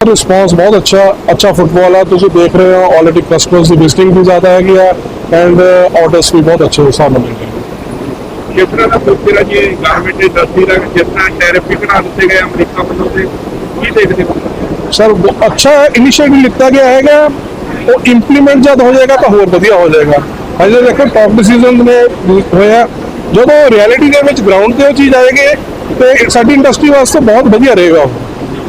Response ਬਹੁਤ ਅੱਛਾ ਅੱਛਾ ਫੁੱਟਬਾਲ ਆ ਤੁਸੀਂ ਦੇਖ ਰਹੇ ਹੋ ਆਲਰੇਡੀ ਕਸਟਮਰਸ ਦੀ ਵਿਜ਼ਿਟਿੰਗ ਵੀ ਜ਼ਿਆਦਾ ਹੈਗੀ ਆ ਐਂਡ ਆਰਡਰਸ ਵੀ ਬਹੁਤ ਅੱਛੇ ਹਿਸਾਬ ਨਾਲ ਮਿਲ ਰਹੇ ਨੇ ਜਿਸ ਤਰ੍ਹਾਂ ਦਾ ਫਿਊਚਰ ਹੈ ਜੀ ਗਵਰਨਮੈਂਟ ਇੰਡਸਟਰੀ ਦਾ ਜਿਸ ਤਰ੍ਹਾਂ ਟੈਰਿਫ ਵੀ ਘਟਾ ਦਿੱਤੇ ਗਏ ਅਮਰੀਕਾ ਵੱਲੋਂ ਤੇ ਕੀ ਦੇਖਦੇ ਹੋ ਸਰ ਬ- ਅੱਛਾ ਇਨੀਸ਼ੀਏਟਿਵ ਲਿੱਤਾ ਗਿਆ ਹੈਗਾ ਉਹ ਇੰਪਲੀਮੈਂਟ ਜਦ ਹੋ ਜਾਏਗਾ ਤਾਂ ਹੋਰ ਵਧੀਆ ਹੋ ਜਾਏਗਾ ਅਜੇ ਦੇਖੋ ਟੌਪ ਡਿਸੀਜਨ ਨੇ ਹੋਇਆ ਜਦੋਂ ਰਿਐਲਿਟੀ ਦੇ ਵਿੱਚ ਗਰਾਊਂਡ ਤੇ ਉਹ ਚੀਜ਼ ਆਏਗੀ ਤੇ ਸਾਡੀ ਇੰਡਸਟਰੀ ਵਾਸਤੇ ਬਹੁਤ ਵਧੀਆ ਰਹੇਗਾ ਉਹ।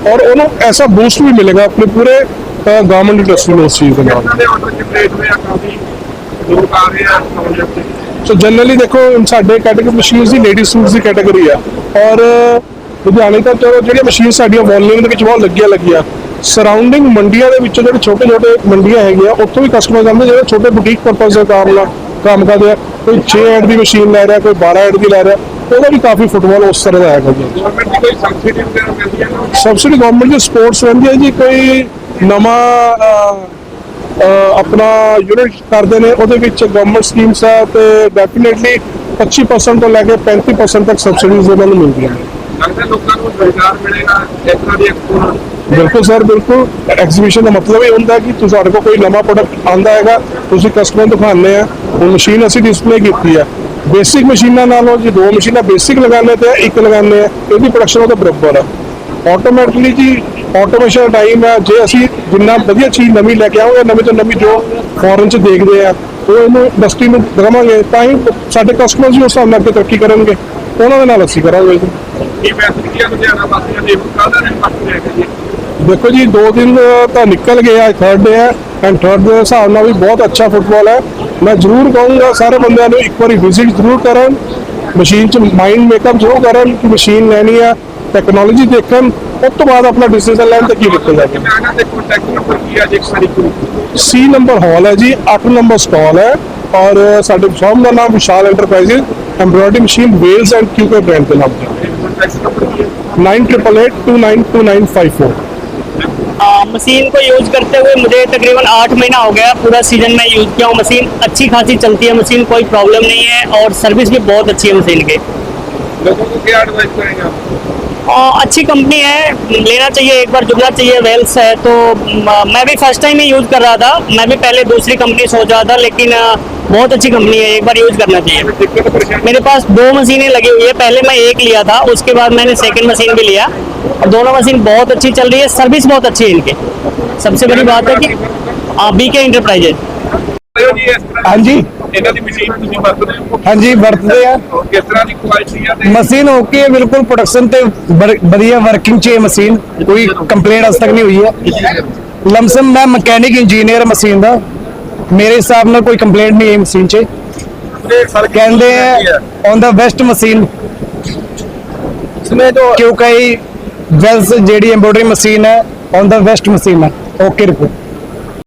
ਔਰ ਉਹਨੂੰ ਐਸਾ ਬੂਸਟ ਵੀ ਮਿਲੇਗਾ ਆਪਣੇ ਪੂਰੇ ਗਵਰਨਮੈਂਟ ਇੰਡਸਟਰੀ ਨੂੰ ਉਸ ਚੀਜ਼ ਦੇ ਨਾਲ। ਸੋ ਜਨਰਲੀ ਦੇਖੋ ਸਾਡੇ ਕੈਟਾਗਰੀ ਮਸ਼ੀਨਸ ਦੀ ਲੇਡੀ ਸੂਟਸ ਦੀ ਕੈਟਾਗਰੀ ਆ। ਔਰ ਲੁਧਿਆਣੇ ਤਾਂ ਚਲੋ ਜਿਹੜੀਆਂ ਮਸ਼ੀਨ ਸਾਡੀਆਂ ਵੋਲਿਊਮ ਦੇ ਵਿੱਚ ਬਹੁਤ ਲੱਗੀਆਂ ਲੱਗੀਆਂ। ਸਰਾਊਂਡਿੰਗ ਮੰਡੀਆਂ ਦੇ ਵਿੱਚੋਂ ਜਿਹੜੇ ਛੋਟੇ ਛੋਟੇ ਮੰਡੀਆਂ ਹੈਗੀਆਂ ਉੱਥੋਂ ਵੀ ਕਸਟਮਰ ਜਾਂਦੇ ਜਿਹੜੇ ਛੋਟੇ ਬੁਟੀਕ ਪਰਪਸ ਦੇ ਕੰਮ ਨਾਲ ਕੰਮ ਕਰਦੇ ਆ। ਕੋਈ 6 ਐਡ ਦੀ ਮਸ਼ੀਨ ਲੈ ਰਿਹਾ ਕੋਈ 12 ਐਡ ਦੀ ਲੈ ਰਿਹਾ। ਉਹਦਾ ਵੀ ਕਾਫੀ ਫੁੱਟਬਾਲ ਉਸ ਤਰ੍ਹਾਂ ਦਾ ਹੈਗਾ ਜੀ ਸਬਸਿਡੀ ਗਵਰਨਮੈਂਟ ਦੀ ਸਪੋਰਟਸ ਰਹਿੰਦੀ ਹੈ ਜੀ ਕੋਈ ਨਵਾਂ ਆਪਣਾ ਯੂਨਿਟ ਕਰਦੇ ਨੇ ਉਹਦੇ ਵਿੱਚ ਗਵਰਨਮੈਂਟ ਸਕੀਮਸ ਆ ਤੇ ਡੈਫੀਨਿਟਲੀ 25% ਤੋਂ ਲੈ ਕੇ 35% ਤੱਕ ਸਬਸਿਡੀਜ਼ ਉਹਨਾਂ ਨੂੰ ਮਿਲਦੀਆਂ ਨੇ। ਲੱਗਦਾ ਲੋਕਾਂ ਨੂੰ ਰੋਜ਼ਗਾਰ ਮਿਲੇਗਾ ਇਸ ਤਰ੍ਹਾਂ ਦੀ ਐਕਸਪੋਰਟ ਬਿਲਕੁਲ ਸਰ ਬਿਲਕੁਲ। ਐਗਜ਼ੀਬਿਸ਼ਨ ਦਾ ਮਤਲਬ ਇਹ ਹੁੰਦਾ ਕਿ ਤੁਸੀਂ ਸਾਡੇ ਕੋਲ ਕੋਈ ਨਵਾਂ ਪ੍ਰੋਡਕਟ ਆਂਦਾ ਹੈਗਾ ਤੁਸੀਂ ਕਸਟਮਰ ਨੂੰ ਦਿਖਾਉਂਦੇ ਆ ਉਹ ਮਸ਼ੀਨ ਅਸੀਂ ਡਿਸਪਲੇ ਕੀਤੀ ਆ ਬੇਸਿਕ ਮਸ਼ੀਨਾਂ ਨਾਲੋਂ ਜੇ ਦੋ ਮਸ਼ੀਨਾਂ ਬੇਸਿਕ ਲਗਾਉਂਦੇ ਤੇ ਇੱਕ ਲਗਾਉਂਦੇ ਆ ਇਹਦੀ ਪ੍ਰੋਡਕਸ਼ਨ ਉਹਦਾ ਬਰਾਬਰ ਆ। ਆਟੋਮੈਟਿਕਲੀ ਜੀ ਆਟੋਮੇਸ਼ਨ ਟਾਈਮ ਹੈ ਜੇ ਅਸੀਂ ਜਿੰਨਾ ਵਧੀਆ ਚੀਜ਼ ਨਵੀਂ ਲੈ ਕੇ ਆਵਾਂਗੇ, ਨਵੀਂ ਤੋਂ ਨਵੀਂ ਜੋ ਫੋਰਨ ਚ ਦੇਖਦੇ ਆ, ਉਹ ਇਹਨੂੰ ਇੰਡਸਟਰੀ ਨੂੰ ਦਵਾਂਗੇ, ਤਾਂ ਹੀ ਸਾਡੇ ਕਸਟਮਰ ਵੀ ਉਸ ਹਿਸਾਬ ਨਾਲ ਤਰੱਕੀ ਕਰਨਗੇ। ਉਹਨਾਂ ਦੇ ਨਾਲ ਅਸੀਂ ਕਰਾਂਗੇ ਇਹ ਮੈਸੇਜ ਕੀ ਲੁਧਿਆਣਾ ਵਾਸੀਆਂ ਦੇ ਕਾਹਦਾ ਨੇ? ਪੱਕ ਰਿਹਾ ਜੀ ਦੇਖੋ ਜੀ ਦੋ ਦਿਨ ਤਾਂ ਨਿਕਲ ਗਏ ਆ ਥਰਡ ਡੇ ਹੈ ਐਂਡ ਥਰਡ ਦੇ ਹਿਸਾਬ ਨਾਲ ਵੀ ਬਹੁਤ ਅੱਛਾ ਫੁੱਟਬਾਲ ਹੈ ਮੈਂ ਜ਼ਰੂਰ ਕਹੂੰਗਾ ਸਾਰੇ ਬੰਦਿਆਂ ਨੂੰ ਇੱਕ ਵਾਰੀ ਵਿਜ਼ਿਟ ਜ਼ਰੂਰ ਕਰਨ ਮਸ਼ੀਨ 'ਚ ਮਾਈਂਡ ਮੇਕਅਪ ਜ਼ਰੂਰ ਕਰਨ ਕਿ ਮਸ਼ੀਨ ਲੈਣੀ ਆ ਟੈਕਨੋਲੋਜੀ ਦੇਖਣ ਉਸ ਤੋਂ ਬਾਅਦ ਆਪਣਾ ਡਿਸੀਜਨ ਲੈਣ ਤੇ ਕੀ ਨਿਕਲਦਾ ਹੈ ਕੀ ਸੀ ਨੰਬਰ ਹਾਲ ਹੈ ਜੀ 8 ਨੰਬਰ ਸਟਾਲ ਹੈ ਔਰ ਸਾਡੇ ਫਰਮ ਦਾ ਨਾਮ Vishal enterprise embroidery machine Wells and Q K brand ਦੇ ਨਾਮ ਤੇ। 9882929294 मशीन को यूज़ करते हुए मुझे तकरीबन आठ महीना हो गया पूरा सीज़न में यूज़ किया हूँ मशीन। अच्छी खासी चलती है मशीन कोई प्रॉब्लम नहीं है और सर्विस भी बहुत अच्छी है मशीन की। अच्छी कंपनी है लेना चाहिए एक बार जुड़ना चाहिए वेल्स है तो मैं भी फ़र्स्ट टाइम ही यूज़ कर रहा था मैं भी पहले दूसरी कंपनी सोच रहा था लेकिन बहुत अच्छी कंपनी है एक बार यूज़ करना चाहिए। मेरे पास दो मशीनें लगी हुई है पहले मैं एक लिया था उसके बाद मैंने सेकंड मशीन भी लिया। और दोनों मशीन बहुत अच्छी चल रही है सर्विस बहुत अच्छी है इनकी सबसे बड़ी बात है कि बी के इंटरप्राइजेज ਆਇਓ ਜੀ ਇਸ ਤਰ੍ਹਾਂ ਹਾਂਜੀ ਇਹਨਾਂ ਦੀ ਮਸ਼ੀਨ ਤੁਸੀਂ ਵਰਤਦੇ ਹੋ ਹਾਂਜੀ ਵਰਤਦੇ ਆ ਔਰ ਕਿਸ ਤਰ੍ਹਾਂ ਦੀ ਕੁਆਲਿਟੀ ਆ ਤੇ ਮਸ਼ੀਨ ਓਕੇ ਹੈ ਬਿਲਕੁਲ ਪ੍ਰੋਡਕਸ਼ਨ ਤੇ ਬੜ- ਵਧੀਆ ਵਰਕਿੰਗ ਚ ਹੈ ਮਸ਼ੀਨ ਕੋਈ ਕੰਪਲੇਂਟ ਅਜ ਤੱਕ ਨਹੀਂ ਹੋਈ ਹੈ ਲਮਸਮ ਮੈਂ ਮਕੈਨਿਕ ਇੰਜੀਨੀਅਰ ਮਸ਼ੀਨ ਦਾ ਮੇਰੇ ਹਿਸਾਬ ਨਾਲ ਕੋਈ ਕੰਪਲੇਂਟ ਨਹੀਂ ਹੈ ਮਸ਼ੀਨ 'ਚ ਕਹਿੰਦੇ ਆ ਔਨ ਦਾ ਬੈਸਟ ਮਸ਼ੀਨ इसमें जो ਕਿਉਂਕਿ ਵੈਲਸ ਜਿਹੜੀ ਐਮਬ੍ਰੋਇਡਰੀ ਮਸ਼ੀਨ ਹੈ ਔਨ ਦਾ ਬੈਸਟ ਮਸ਼ੀਨ ਹੈ ਓਕੇ ਰਿਪੋਰਟ